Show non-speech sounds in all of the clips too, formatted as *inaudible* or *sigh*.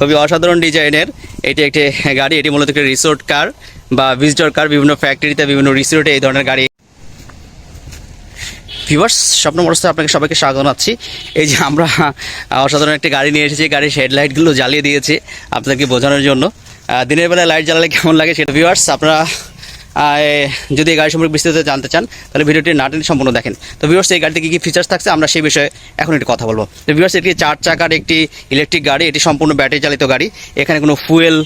খুবই অসাধারণ ডিজাইনের। এটি একটি গাড়ি, এটি মূলত একটি রিসোর্ট কার বা ভিজিটর কার বিভিন্ন ফ্যাক্টরিতে বিভিন্ন রিসোর্টে এই ধরনের গাড়ি। ভিভার্স স্বপ্ন মোটরসে আপনাকে সবাইকে স্বাগত জানাচ্ছি। এই যে আমরা, অসাধারণ একটি গাড়ি নিয়ে এসেছি, গাড়ির হেডলাইটগুলো জ্বালিয়ে দিয়েছি আপনাদেরকে বোঝানোর জন্য। দিনের বেলায় লাইট জ্বালালে কেমন লাগে সেটা ভিভার্স আপনারা যদি এই গাড়ি সম্পর্কে বিস্তারিত জানতে চান, তাহলে ভিডিওটি নাটেন সম্পূর্ণ দেখেন। তো ভিউয়ার্স এই গাড়িতে কী কী ফিচার্স থাকছে, আমরা সেই বিষয়ে এখন একটু কথা বলব। তো ভিউয়ার্স এটি চার চাকার একটি ইলেকট্রিক গাড়ি, এটি সম্পূর্ণ ব্যাটারি চালিত গাড়ি। এখানে কোনো ফুয়েল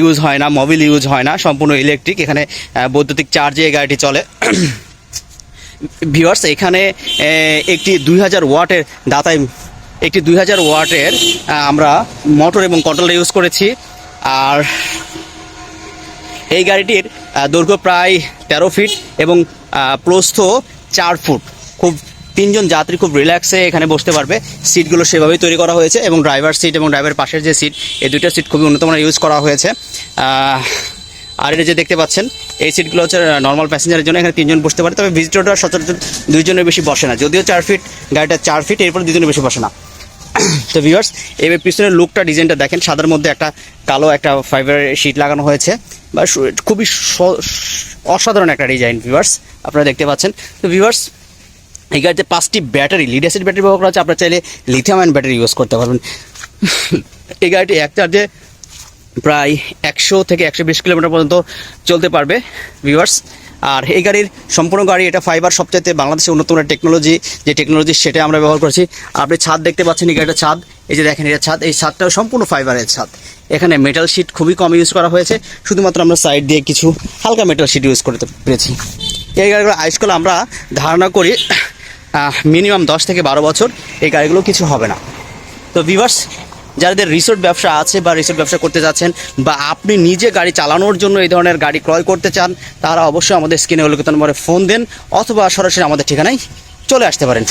ইউজ হয় না মোবিল ইউজ হয় না, সম্পূর্ণ ইলেকট্রিক এখানে বৈদ্যুতিক চার্জে এই গাড়িটি চলে। ভিউয়ার্স এখানে একটি দুই হাজার ওয়াটের দাতায় একটি দুই হাজার ওয়াটের আমরা মোটর এবং কন্ট্রোল ইউজ করেছি। আর এই গাড়িটির দৈর্ঘ্য প্রায় তেরো ফিট এবং প্রস্থ চার ফুট। খুব, তিনজন যাত্রী খুব রিল্যাক্সে এখানে বসতে পারবে। সিটগুলো সেভাবেই তৈরি করা হয়েছে এবং ড্রাইভার সিট এবং ড্রাইভার পাশের যে সিট এই দুইটা সিট খুবই উন্নত মানের ইউজ করা হয়েছে। আর এটা যে দেখতে পাচ্ছেন, এই সিটগুলো হচ্ছে নর্মাল প্যাসেঞ্জারের জন্য এখানে তিনজন বসতে পারে। তবে ভিজিটররা সচরাচর দুইজনের বেশি বসে না। যদিও চার ফিট গাড়িটা চার ফিট এরপর দুজনের বেশি বসে না। *clears throat* তো ভিউয়ার্স এবার পিছনের লুকটা ডিজাইনটা দেখেন। সাদার মধ্যে একটা কালো, একটা ফাইবার শিট লাগানো হয়েছে। বা খুবই অসাধারণ একটা ডিজাইন ভিউয়ার্স আপনারা দেখতে পাচ্ছেন। তো ভিউয়ার্স এই গাড়িতে পাঁচটি ব্যাটারি লিড অ্যাসিড ব্যাটারি ব্যবহার করা হচ্ছে আপনারা চাইলে লিথিয়াম আয়ন ব্যাটারি ইউজ করতে পারবেন। এই গাড়িটি এক চার্জে প্রায় একশো থেকে একশো বিশ কিলোমিটার পর্যন্ত চলতে পারবে ভিউয়ার্স আর এই গাড়ির সম্পূর্ণ গাড়ি, এটা ফাইবার সবচাইতে বাংলাদেশের মানের টেকনোলজি যে টেকনোলজি সেটা আমরা ব্যবহার করছি। আপনি ছাদ দেখতে পাচ্ছেন এই গাড়িটা ছাদ। এই যে দেখেন এটা ছাদ, এই ছাদটাও সম্পূর্ণ ফাইবারের ছাদ। এখানে মেটাল শিট খুবই কম ইউজ করা হয়েছে। শুধুমাত্র আমরা সাইড দিয়ে কিছু হালকা মেটাল শিট ইউজ করতে পেরেছি। এই গাড়িগুলো আজকাল আমরা ধারণা করি মিনিমাম দশ থেকে বারো বছর এই গাড়িগুলো কিছু হবে না। তো ভিভার্স যাদের রিসোর্ট ব্যবসা আছে বা রিসোর্ট ব্যবসা করতে যাচ্ছেন বা আপনি নিজে গাড়ি চালানোর জন্য এই ধরনের গাড়ি ক্রয় করতে চান, তারা অবশ্যই আমাদের স্ক্রিনে উল্লেখিত নম্বরে ফোন দেন অথবা সরাসরি আমাদের ঠিকানায় চলে আসতে পারেন।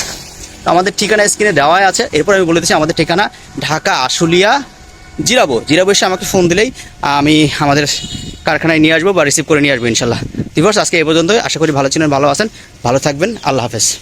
আমাদের ঠিকানা স্ক্রিনে দেওয়াই আছে। এরপর আমি বলে দিচ্ছি, আমাদের ঠিকানা ঢাকা আশুলিয়া জিরাবো জিরাবো এসে আমাকে ফোন দিলেই, আমি আমাদের কারখানায় নিয়ে আসব বা রিসিভ করে নিয়ে আসব ইনশাল্লাহ। দিবস আজকে এই পর্যন্ত আশা করি ভালো ছিলেন, ভালো আছেন। ভালো থাকবেন। আল্লাহ হাফেজ।